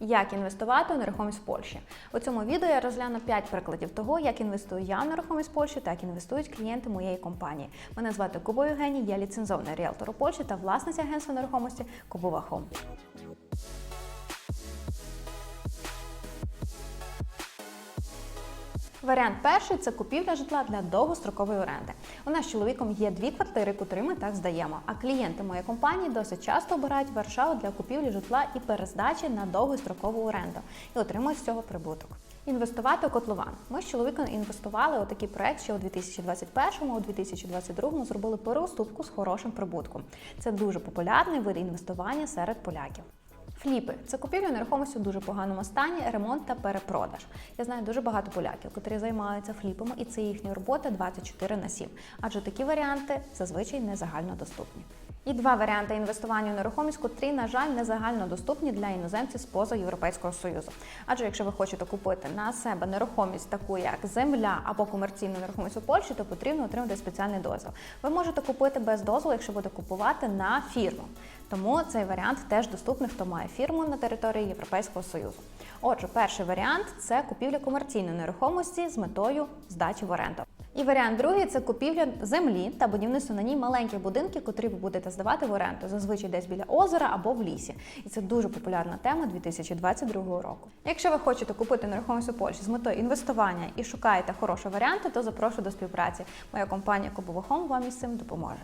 Як інвестувати у нерухомість в Польщі? У цьому відео я розгляну 5 прикладів того, як інвестую я в нерухомість в Польщі та як інвестують клієнти моєї компанії. Мене звати Кубо Євгеній, я ліцензований ріелтор у Польщі та власниця агентства нерухомості Кубова Хом. Варіант перший це купівля житла для довгострокової оренди. У нас з чоловіком є дві квартири, котрі ми так здаємо. А клієнти моєї компанії досить часто обирають Варшаву для купівлі житла і перездачі на довгострокову оренду і отримують з цього прибуток. Інвестувати у котлован. Ми з чоловіком інвестували у такий проект ще у 2021-му, у 2022-му зробили переуступку з хорошим прибутком. Це дуже популярний вид інвестування серед поляків. Фліпи це купівля нерухомості у дуже поганому стані, ремонт та перепродаж. Я знаю дуже багато поляків, котрі займаються фліпами, і це їхня робота 24 на 7. Адже такі варіанти зазвичай не загально доступні. І два варіанти інвестування у нерухомість, котрі, на жаль, не загально доступні для іноземців з поза Європейського Союзу. Адже якщо ви хочете купити на себе нерухомість, таку як земля або комерційну нерухомість у Польщі, то потрібно отримати спеціальний дозвіл. Ви можете купити без дозволу, якщо будете купувати на фірму. Тому цей варіант теж доступний, хто має фірму на території Європейського Союзу. Отже, перший варіант це купівля комерційної нерухомості з метою здачі в оренду. І варіант другий це купівля землі та будівництво на ній маленьких будинків, котрі ви будете здавати в оренду, зазвичай десь біля озера або в лісі. І це дуже популярна тема 2022 року. Якщо ви хочете купити нерухомість у Польщі з метою інвестування і шукаєте хороші варіанти, то запрошую до співпраці. Моя компанія Кубовохом вам із цим допоможе.